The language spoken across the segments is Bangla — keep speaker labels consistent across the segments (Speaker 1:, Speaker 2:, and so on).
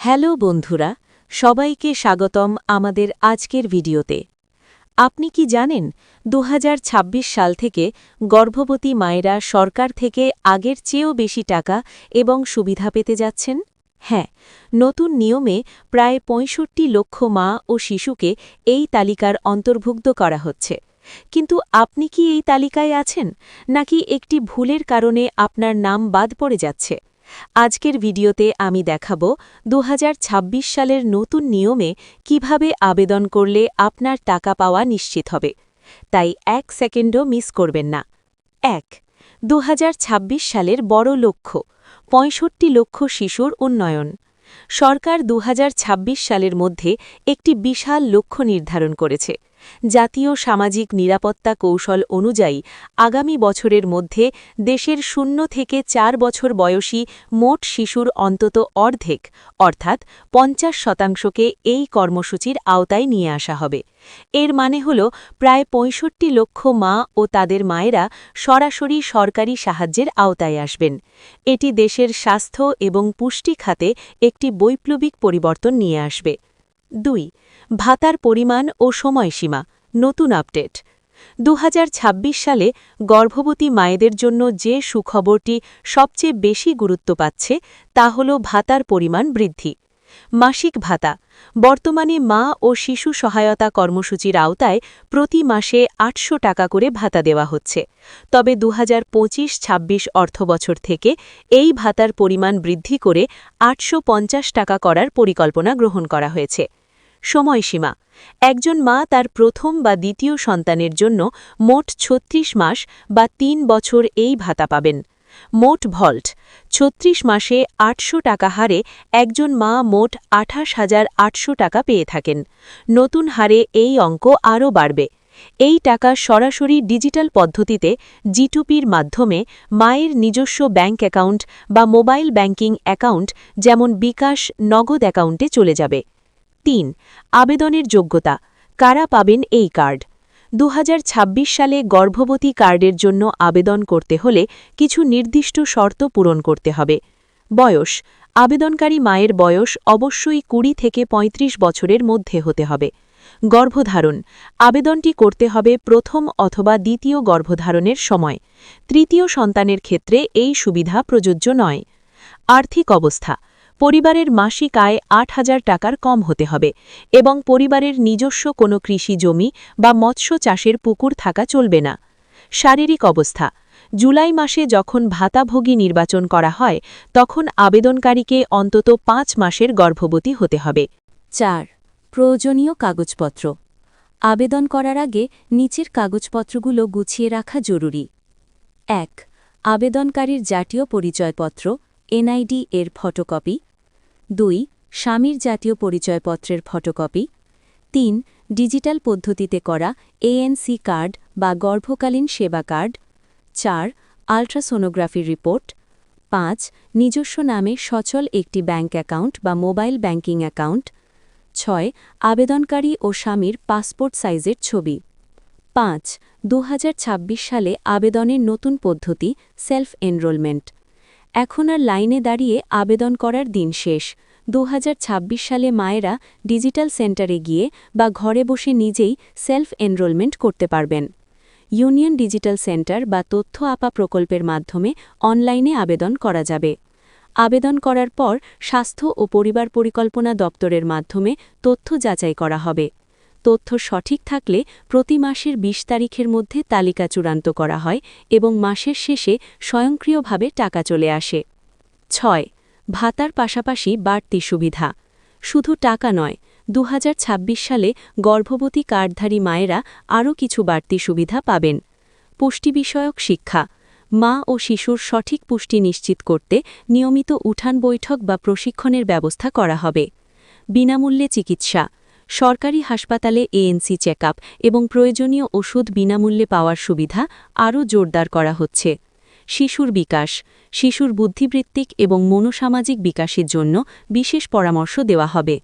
Speaker 1: হ্যালো বন্ধুরা, সবাইকে স্বাগতম আমাদের আজকের ভিডিওতে। আপনি কি জানেন, দু হাজার ছাব্বিশ সাল থেকে গর্ভবতী মায়েরা সরকার থেকে আগের চেয়েও বেশি টাকা এবং সুবিধা পেতে যাচ্ছেন? হ্যাঁ নতুন নিয়মে প্রায় পঁয়ষট্টি লক্ষ মা ও শিশুকে এই তালিকার অন্তর্ভুক্ত করা হচ্ছে। কিন্তু আপনি কি এই তালিকায় আছেন, নাকি একটি ভুলের কারণে আপনার নাম বাদ পড়ে যাচ্ছে? আজকের ভিডিওতে আমি দেখাব দু সালের নতুন নিয়মে কীভাবে আবেদন করলে আপনার টাকা পাওয়া নিশ্চিত হবে। তাই এক সেকেন্ডও মিস করবেন না। এক, দু সালের বড় লক্ষ্য, পঁয়ষট্টি লক্ষ শিশুর উন্নয়ন। সরকার দুহাজার ছাব্বিশ সালের মধ্যে একটি বিশাল লক্ষ্য নির্ধারণ করেছে। জাতীয় সামাজিক নিরাপত্তা কৌশল অনুযায়ী আগামী বছরের মধ্যে দেশের শূন্য থেকে চার বছর বয়সী মোট শিশুর অন্তত অর্ধেক, অর্থাৎ পঞ্চাশ শতাংশকে এই কর্মসূচির আওতায় নিয়ে আসা হবে। এর মানে হল প্রায় পঁয়ষট্টি লক্ষ মা ও তাদের মায়েরা সরাসরি সরকারি সাহায্যের আওতায় আসবেন। এটি দেশের স্বাস্থ্য এবং পুষ্টি খাতে একটি বৈপ্লবিক পরিবর্তন নিয়ে আসবে। দুই, ভাতার পরিমাণ ও সময়সীমা, নতুন আপডেট। দুহাজার ছাব্বিশ সালে গর্ভবতী মায়েদের জন্য যে সুখবরটি সবচেয়ে বেশি গুরুত্ব পাচ্ছে, তা হল ভাতার পরিমাণ বৃদ্ধি। মাসিক ভাতা, বর্তমানে মা ও শিশু সহায়তা কর্মসূচির আওতায় প্রতি মাসে আটশো টাকা করে ভাতা দেওয়া হচ্ছে। তবে দু হাজার পঁচিশ ছাব্বিশ অর্থবছর থেকে এই ভাতার পরিমাণ বৃদ্ধি করে আটশো পঞ্চাশ টাকা করার পরিকল্পনা গ্রহণ করা হয়েছে। সময়সীমা। একজন মা তার প্রথম বা দ্বিতীয় সন্তানের জন্য মোট ছত্রিশ মাস বা তিন বছর এই ভাতা পাবেন। মোট ভল্ট, ছত্রিশ মাসে আটশো টাকা হারে একজন মা মোট আঠাশ হাজার আটশো টাকা পেয়ে থাকেন। নতুন হারে এই অঙ্ক আরও বাড়বে। এই টাকা সরাসরি ডিজিটাল পদ্ধতিতে জিটুপির মাধ্যমে মায়ের নিজস্ব ব্যাঙ্ক অ্যাকাউন্ট বা মোবাইল ব্যাংকিং অ্যাকাউন্ট, যেমন বিকাশ নগদ অ্যাকাউন্টে চলে যাবে। তিন, আবেদনের যোগ্যতা, কারা পাবেন এই কার্ড? দু হাজার ছাব্বিশ সালে গর্ভবতী কার্ডের জন্য আবেদন করতে হলে কিছু নির্দিষ্ট শর্ত পূরণ করতে হবে। বয়স, আবেদনকারী মায়ের বয়স অবশ্যই কুড়ি থেকে ৩৫ বছরের মধ্যে হতে হবে। গর্ভধারণ, আবেদনটি করতে হবে প্রথম অথবা দ্বিতীয় গর্ভধারণের সময়। তৃতীয় সন্তানের ক্ষেত্রে এই সুবিধা প্রযোজ্য নয়। আর্থিক অবস্থা পরিবারের মাসিক আয় আট হাজার টাকার কম হতে হবে এবং পরিবারের নিজস্ব কোনো কৃষি জমি বা মৎস্য চাষের পুকুর থাকা চলবে না। শারীরিক অবস্থা। জুলাই মাসে যখন ভাতাভোগী নির্বাচন করা হয়, তখন আবেদনকারীকে অন্তত পাঁচ মাসের গর্ভবতী হতে হবে। চার। প্রয়োজনীয় কাগজপত্র। আবেদন করার আগে নিচের কাগজপত্রগুলো গুছিয়ে রাখা জরুরি। এক। আবেদনকারীর জাতীয় পরিচয়পত্র, এনআইডি এর ফটোকপি দুই, স্বামীর জাতীয় পরিচয়পত্রের ফটোকপি। তিন, ডিজিটাল পদ্ধতিতে করা এএনসি কার্ড বা গর্ভকালীন সেবা কার্ড। চার, আলট্রাসোনোগ্রাফি রিপোর্ট। পাঁচ, নিজস্ব নামে সচল একটি ব্যাঙ্ক অ্যাকাউন্ট বা মোবাইল ব্যাংকিং অ্যাকাউন্ট। ছয়, আবেদনকারী ও স্বামীর পাসপোর্ট সাইজের ছবি। পাঁচ দু সালে আবেদনের নতুন পদ্ধতি সেলফ এনরোলমেন্ট এখন আর লাইনে দাঁড়িয়ে আবেদন করার দিন শেষ। দু হাজার ছাব্বিশ সালে মায়েরা ডিজিটাল সেন্টারে গিয়ে বা ঘরে বসে নিজেই সেলফ এনরোলমেন্ট করতে পারবেন। ইউনিয়ন ডিজিটাল সেন্টার বা তথ্য আপা প্রকল্পের মাধ্যমে অনলাইনে আবেদন করা যাবে। আবেদন করার পর স্বাস্থ্য ও পরিবার পরিকল্পনা দপ্তরের মাধ্যমে তথ্য যাচাই করা হবে। তথ্য সঠিক থাকলে প্রতি মাসের ২০ তারিখের মধ্যে তালিকা চূড়ান্ত করা হয় এবং মাসের শেষে স্বয়ংক্রিয়ভাবে টাকা চলে আসে। ছয়, ভাতার পাশাপাশি বাড়তি সুবিধা। শুধু টাকা নয় দু সালে গর্ভবতী কার্ডধারী মায়েরা আরও কিছু বাড়তি সুবিধা পাবেন। পুষ্টি বিষয়ক শিক্ষা। মা ও শিশুর সঠিক পুষ্টি নিশ্চিত করতে নিয়মিত উঠান বৈঠক বা প্রশিক্ষণের ব্যবস্থা করা হবে। বিনামূল্যে চিকিৎসা। সরকারি হাসপাতালে এএনসি চেক এবং প্রয়োজনীয় ওষুধ বিনামূল্যে পাওয়ার সুবিধা আরও জোরদার করা হচ্ছে। শিশুর বিকাশ, শিশুর বুদ্ধিবৃত্তিক এবং মনোসামাজিক বিকাশের জন্য বিশেষ পরামর্শ দেওয়া হবে।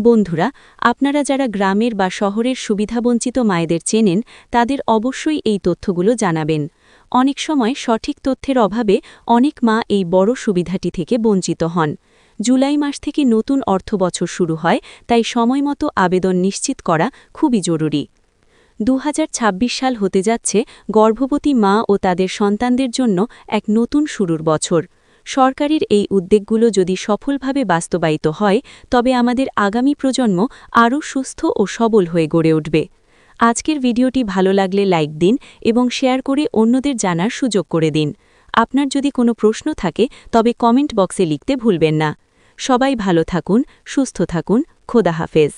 Speaker 1: বন্ধুরা, আপনারা যারা গ্রামের বা শহরের সুবিধাবঞ্চিত মায়েদের চেনেন, তাদের অবশ্যই এই তথ্যগুলো জানাবেন। অনেক সময় সঠিক তথ্যের অভাবে অনেক মা এই বড় সুবিধাটি থেকে বঞ্চিত হন। জুলাই মাস থেকে নতুন অর্থবছর শুরু হয়, তাই সময়মতো আবেদন নিশ্চিত করা খুবই জরুরি। দু হাজার ছাব্বিশ সাল হতে যাচ্ছে গর্ভবতী মা ও তাদের সন্তানদের জন্য এক নতুন শুরুর বছর। সরকারের এই উদ্যোগগুলো যদি সফলভাবে বাস্তবায়িত হয়, তবে আমাদের আগামী প্রজন্ম আরও সুস্থ ও সবল হয়ে গড়ে উঠবে। আজকের ভিডিওটি ভালো লাগলে লাইক দিন এবং শেয়ার করে অন্যদের জানার সুযোগ করে দিন। আপনার যদি কোনো প্রশ্ন থাকে, তবে কমেন্ট বক্সে লিখতে ভুলবেন না। সবাই ভালো থাকুন, সুস্থ থাকুন, খোদা হাফেজ।